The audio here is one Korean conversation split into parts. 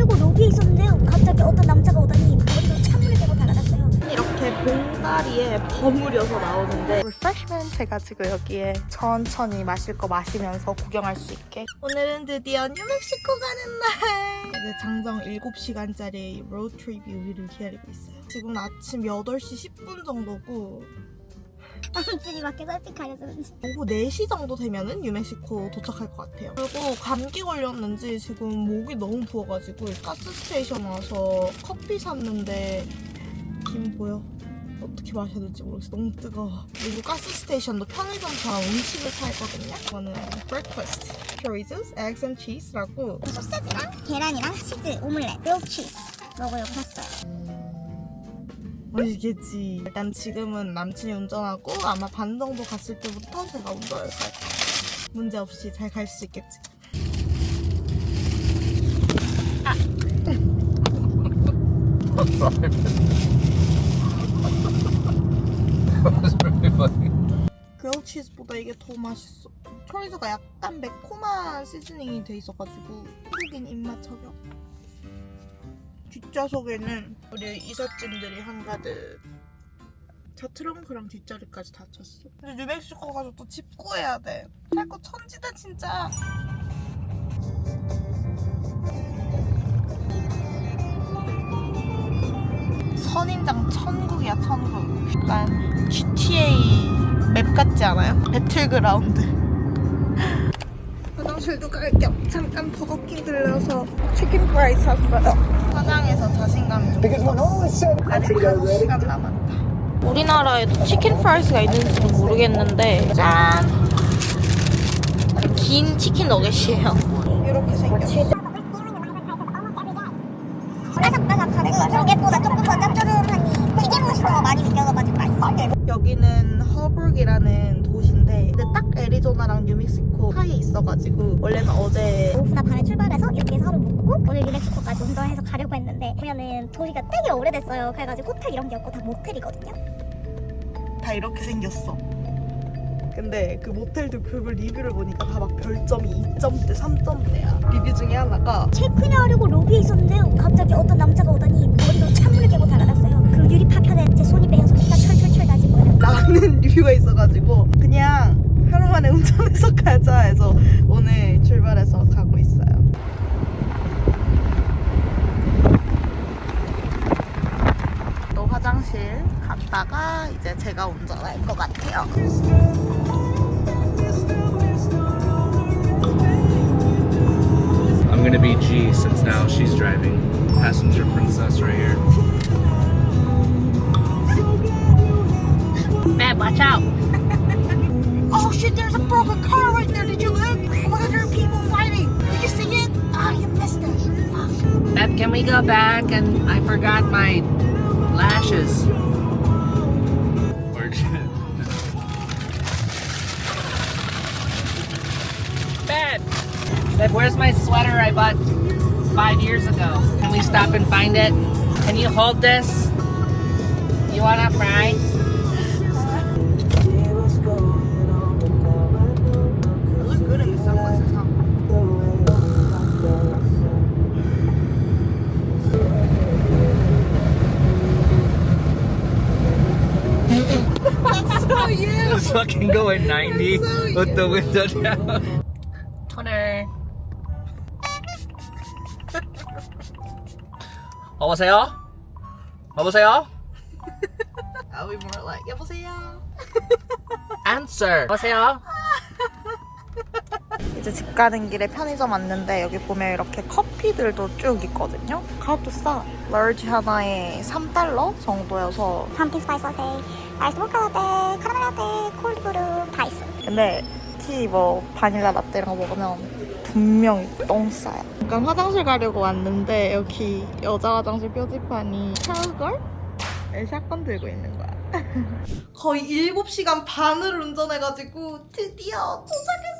체크인하려고 로비에 있었는데요. 갑자기 어떤 남자가 오더니 머리로 찬물을 대고 달아났어요. 이렇게 봉다리에 버무려서 나오는데 리프레시먼트 해가지고 여기에 천천히 마실 거 마시면서 구경할 수 있게 오늘은 드디어 뉴멕시코 가는 날 이제 장정 7시간짜리 로드트립이 우리를 기다리고 있어요 지금 아침 8시 10분 정도고 남친이 밖에 썰픽 가려주는지. 오후 4시 정도 되면은 뉴멕시코 도착할 것 같아요. 그리고 감기 걸렸는지 지금 목이 너무 부어가지고 가스 스테이션 와서 커피 샀는데 김 보여? 어떻게 마셔야 될지 모르겠어. 너무 뜨거워. 그리고 가스 스테이션도 편의점처럼 음식을 팔거든요. 이거는 breakfast. chorizo, eggs and cheese라고 소세지랑 계란이랑 치즈, 오믈렛, 밀크 치즈 먹으려고 샀어요. 맛있겠지. 일단 지금은 남친이 운전하고 아마 반 정도 갔을 때부터 제가 운전을 갈 거예요. 문제 없이 잘 갈 수 있겠지. was really funny. 그릴 치즈보다 이게 더 맛있어. 초리소가 약간 매콤한 시즈닝이 돼 있어가지고 한국인 입맛 저격. 뒷좌석에는 우리 이삿짐들이 한가득. 저 트렁크랑 뒷자리까지 다 찼어. 근데 뉴멕시코 가서 또 집 구해야 돼. 할거 천지다 진짜. 선인장 천국이야 천국. 약간 GTA 맵 같지 않아요? 배틀그라운드. 화장실도 갈겸 잠깐 버거킹 들려서 치킨 프라이 샀어요. 화장에서 자신감이 좀 붙었어. 아직 5시간 남았다. 우리나라에도 치킨 프라이스가 있는지는 모르겠는데 짠! 긴 치킨 너겟이에요. 이렇게 생겼어. 바삭바삭하고 조금 더 많이 맛있어. 여기는 허브룩이라는 도시인데 근데 딱 애리조나랑 뉴멕시코 사이에 있어가지고 원래는 어제 오후나 반에 출발해서 여기에서 하루 묵고 오늘 시코까지 운전해서 가려고 했는데 보면은 도시가 되게 오래됐어요. 그래가지고 호텔 이런 게 없고 다 모텔이거든요. 다 이렇게 생겼어. 근데 그 모텔들 뷰를 리뷰를 보니까 다 막 별점이 2점대, 3점대야. 리뷰 중에 하나가 체크인 하려고 로비에 있었는데요. 갑자기 어떤 남자가 오더니 머리로 찬물을 대고 달아났어요. 그 유리 파편에 제 손이 베어서 피가 철철철 나진 거예요. 라는 리뷰가 있어가지고 그냥 하루 만에 운전해서 가자 해서 오늘 출발해서 가고 있어 화장실 갔다가 이제 제가 운전할 것 같아요. I'm gonna be G since now she's driving. Passenger princess right here. Man, watch out! oh shit, there's a broken car right there. Did you look? Oh my god, there are people fighting. Did you see it? Ah, you missed it. Fuck. Beth, can we go back? And I forgot my lashes. Beth, where's my sweater I bought five years ago? Can we stop and find it? Can you hold this? You wanna fry? Fucking going 90 So with the window down. Twitter. 여보세요? 여보세요? I'll be more like 여보세요. Answer. 여보세요? 이제 집 가는 길에 편의점 왔는데 여기 보면 이렇게 커피들도 쭉 있거든요. 가격도 싸. large 하나에 3달러 정도여서 샴페인 스파이스 라떼, 아이스 모카 라떼, 카라멜 라떼, 콜드브루 다 있어. 근데 티뭐 바닐라 라떼 이런 거 먹으면 분명히 똥 싸요. 잠깐 화장실 가려고 왔는데 여기 여자 화장실 표지판이 샤워걸을 샷건 들고 있는 거야. 거의 7시간 반을 운전해가지고 드디어 도착했어.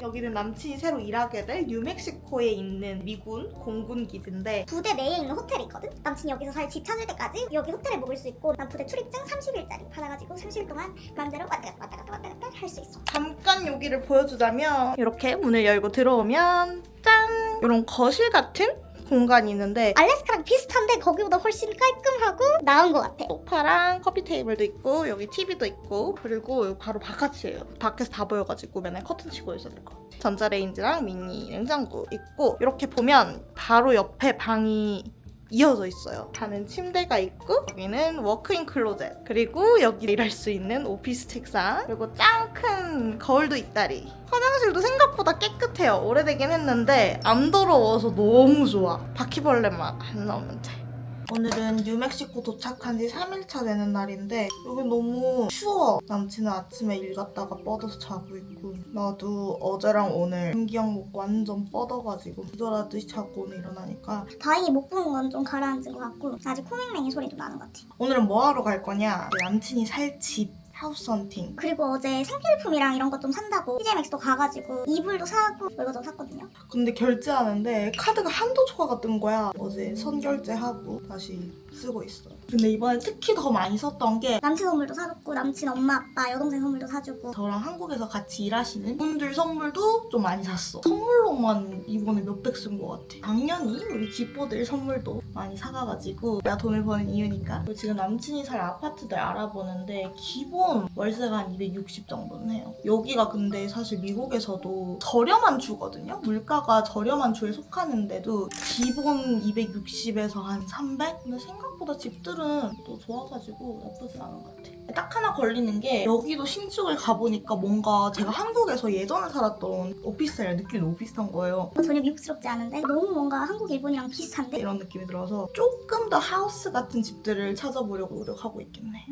여기는 남친이 새로 일하게 될 뉴멕시코에 있는 미군 공군 기지인데 부대 내에 있는 호텔이 있거든? 남친이 여기서 살 집 찾을 때까지 여기 호텔에 묵을 수 있고 난 부대 출입증 30일짜리 받아가지고 30일 동안 마음대로 왔다 갔다 왔다 갔다 왔다 갔다 할 수 있어 잠깐 여기를 보여주자면 이렇게 문을 열고 들어오면 짠! 이런 거실 같은 공간이 있는데 알래스카랑 비슷한데 거기보다 훨씬 깔끔하고 나은 것 같아. 소파랑 커피 테이블도 있고 여기 TV도 있고 그리고 바로 바깥이에요. 밖에서 다 보여가지고 맨날 커튼 치고 있어야 될 거. 전자레인지랑 미니 냉장고 있고 이렇게 보면 바로 옆에 방이 이어져 있어요. 반은 침대가 있고 여기는 워크인 클로젯 그리고 여기 일할 수 있는 오피스 책상 그리고 짱 큰 거울도 있다리 화장실도 생각보다 깨끗해요. 오래되긴 했는데 안 더러워서 너무 좋아. 바퀴벌레만 안 나오면 돼. 오늘은 뉴멕시코 도착한 지 3일차 되는 날인데 여기 너무 추워. 남친은 아침에 일 갔다가 뻗어서 자고 있고 나도 어제랑 오늘 감기약 먹고 완전 뻗어가지고 기절하듯이 자고 오늘 일어나니까 다행히 목 부은 건 좀 가라앉은 것 같고 아직 코맹맹이 소리도 나는 것 같아. 오늘은 뭐 하러 갈 거냐? 남친이 살 집 하우스 헌팅 그리고 어제 생필품이랑 이런 것좀 산다고 TJmax도 가가지고 이불도 사고 뭐좀 샀거든요. 근데 결제하는데 카드가 한도 초과가 뜬 거야 어제 선결제하고 다시 쓰고 있어 근데 이번에 특히 더 많이 썼던 게 남친 선물도 사줬고 남친 엄마 아빠 여동생 선물도 사주고 저랑 한국에서 같이 일하시는 분들 선물도 좀 많이 샀어. 선물로만 이번에 몇백 쓴 것 같아. 당연히 우리 집보들 선물도 많이 사가가지고 내가 돈을 버는 이유니까. 그리고 지금 남친이 살 아파트들 알아보는데 기본 월세가 한 260 정도는 해요. 여기가 근데 사실 미국에서도 저렴한 주거든요. 물가가 저렴한 주에 속하는데도 기본 260에서 한 300? 근데 생각보다 집들은 또 좋아가지고 나쁘진 않은 것 같아. 딱 하나 걸리는 게 여기도 신축을 가보니까 뭔가 제가 한국에서 예전에 살았던 오피스텔 느낌이 너무 비슷한 거예요. 전혀 미국스럽지 않은데 너무 뭔가 한국 일본이랑 비슷한데 이런 느낌이 들어서 조금 더 하우스 같은 집들을 찾아보려고 노력하고 있겠네.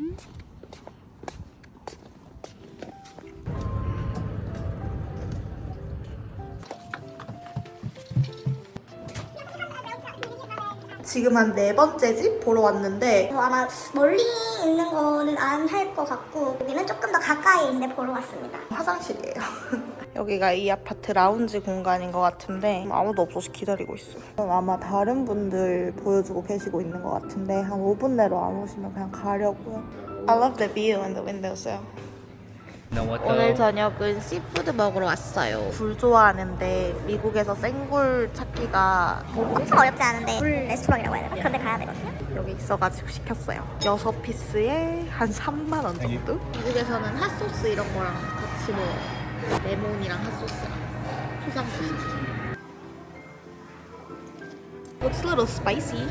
지금 한 네 번째 집 보러 왔는데 그래서 아마 멀리 있는 거는 안 할 것 같고 여기는 조금 더 가까이 있는데 보러 왔습니다. 화장실이에요. 여기가 이 아파트 라운지 공간인 것 같은데 아무도 없어서 기다리고 있어요. 아마 다른 분들 보여주고 계시고 있는 것 같은데 한 5분 내로 안 오시면 그냥 가려고요. I love the view and the windows. What 오늘? 저녁은 씨푸드 먹으러 왔어요. 굴 좋아하는데 미국에서 생굴 찾기가 엄청 어렵지 않은데 물 레스토랑이라고 해야 되나? 그런 데 가야 되거든요. 여기 있어가지고 시켰어요. 6피스에 한 3만 원 정도? 미국에서는 핫소스 이런 거랑 같이 먹어요. 레몬이랑 핫소스랑 초장도 Looks a little spicy.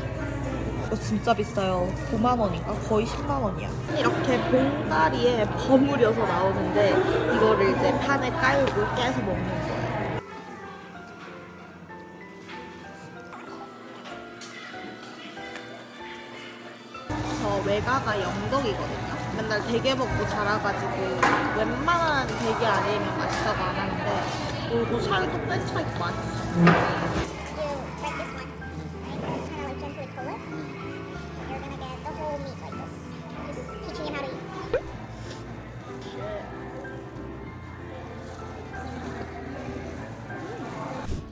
이거 진짜 비싸요. 9만 원인가? 거의 10만 원이야. 이렇게 봉다리에 버무려서 나오는데 이거를 이제 판에 깔고 깨서 먹는 거예요. 저 외가가 영덕이거든요. 맨날 대게 먹고 자라가지고 웬만한 대게 아니면 맛있다고 안 하는데 그리고 살도 뺀차 있고 맛있어.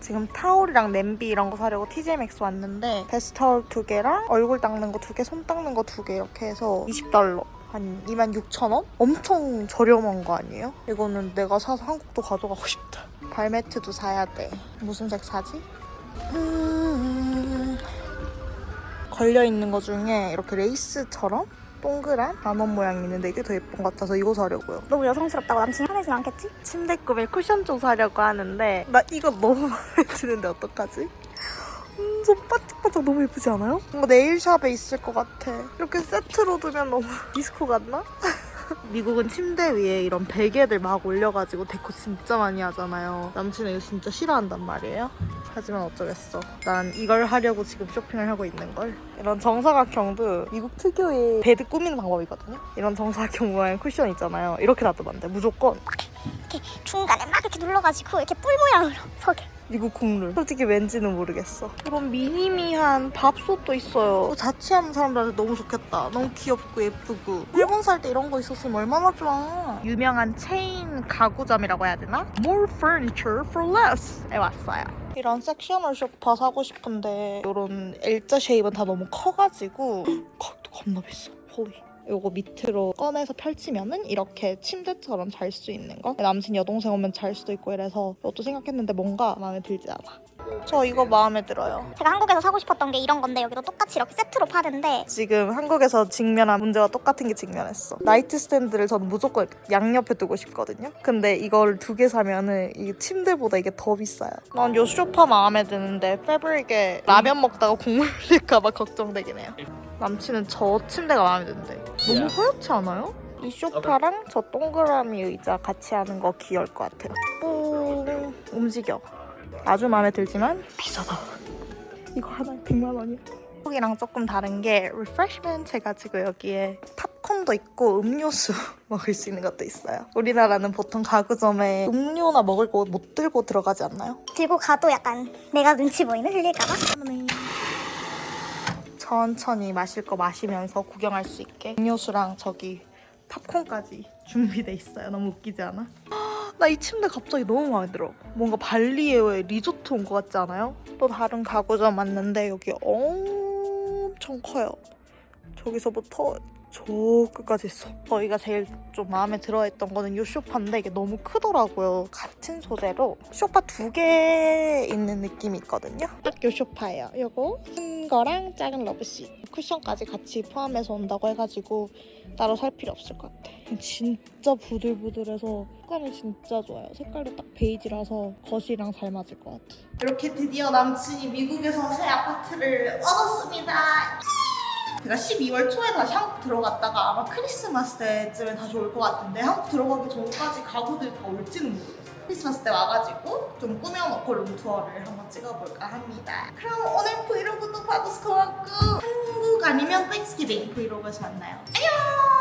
지금 타올이랑 냄비 이런 거 사려고 TJmax 왔는데 베스타올 두 개랑 얼굴 닦는 거 두 개, 손 닦는 거 두 개 이렇게 해서 20달러. 한 26,000원? 엄청 저렴한 거 아니에요? 이거는 내가 사서 한국도 가져가고 싶다. 발매트도 사야 돼. 무슨 색 사지? 음... 걸려있는 거 중에 이렇게 레이스처럼 동그란 단원 모양이 있는데 이게 더 예쁜 것 같아서 이거 사려고요. 너무 여성스럽다고 남친이 화내진 않겠지? 침대 꿈에 쿠션 좀 사려고 하는데 나 이거 너무 마음에 드는데 어떡하지? 음, 저 반짝반짝 너무 예쁘지 않아요? 뭔가 네일샵에 있을 것 같아. 이렇게 세트로 두면 너무 디스코 같나? 미국은 침대 위에 이런 베개들 막 올려가지고 데코 진짜 많이 하잖아요. 남친은 이거 진짜 싫어한단 말이에요. 하지만 어쩌겠어. 난 이걸 하려고 지금 쇼핑을 하고 있는 걸. 이런 정사각형도 미국 특유의 베드 꾸미는 방법이거든요. 이런 정사각형 모양의 쿠션 있잖아요. 이렇게 놔두면 안 돼. 무조건 이렇게 중간에 막 이렇게 눌러가지고 이렇게 뿔 모양으로 서게. 미국 국룰. 솔직히 왠지는 모르겠어. 이런 미니미한 밥솥도 있어요. 자취하는 사람들한테 너무 좋겠다. 너무 귀엽고 예쁘고. 일본 살 때 이런 거 있었으면 얼마나 좋아. 유명한 체인 가구점이라고 해야 되나? More furniture for less에 왔어요. 이런 섹셔널 쇼파 사고 싶은데 이런 L자 쉐입은 다 너무 커가지고 가격도 겁나 비싸. 홀리. 요거 밑으로 꺼내서 펼치면은 이렇게 침대처럼 잘 수 있는 거. 남친 여동생 오면 잘 수도 있고 이래서 이것도 생각했는데 뭔가 마음에 들지 않아. 저 이거 마음에 들어요. 제가 한국에서 사고 싶었던 게 이런 건데 여기도 똑같이 이렇게 세트로 파는데 지금 한국에서 직면한 문제와 똑같은 게 직면했어. 나이트 스탠드를 저는 무조건 양옆에 두고 싶거든요. 근데 이걸 두 개 사면은 이 침대보다 이게 더 비싸요. 난요 소파 마음에 드는데 패브릭에 라면 먹다가 국물 흘릴까봐 걱정되긴 해요. 남친은 저 침대가 마음에 드는데 너무 허옇지 않아요? 이 소파랑 저 동그라미 의자 같이 하는 거 귀여울 것 같아요. 오, 움직여. 아주 마음에 들지만 비싸다. 이거 하나에 100만 원이야. 한국이랑 조금 다른 게 리프레시먼트 해가지고 여기에 팝콘도 있고 음료수 먹을 수 있는 것도 있어요. 우리나라는 보통 가구점에 음료나 먹을 거 못 들고 들어가지 않나요? 들고 가도 약간 내가 눈치 보이는 흘릴까봐 천천히 마실 거 마시면서 구경할 수 있게 음료수랑 저기 팝콘까지 준비돼 있어요. 너무 웃기지 않아? 나 이 침대 갑자기 너무 마음에 들어. 뭔가 발리에 리조트 온 것 같지 않아요? 또 다른 가구점 왔는데 여기 엄청 커요. 저기서부터 저 끝까지 있어. 저희가 제일 좀 마음에 들어했던 거는 이 소파인데 이게 너무 크더라고요. 같은 소재로 소파 두 개 있는 느낌이 있거든요. 딱이 소파예요. 요거 큰 거랑 작은 러브시 쿠션까지 같이 포함해서 온다고 해가지고 따로 살 필요 없을 것 같아. 진짜 부들부들해서 색감이 진짜 좋아요. 색깔도 딱 베이지라서 겉이랑 잘 맞을 것 같아. 이렇게 드디어 남친이 미국에서 새 아파트를 얻었습니다. 제가 12월 초에 다시 한국 들어갔다가 아마 크리스마스 때쯤에 다시 올 것 같은데 한국 들어가기 전까지 가구들이 다 올지는 모르겠어요. 크리스마스 때 와가지고 좀 꾸며놓고 룸투어를 한번 찍어볼까 합니다. 그럼 오늘 브이로그도 봐줘서 고맙고 한국 아니면 땡스기빙 브이로그에서 만나요. 안녕!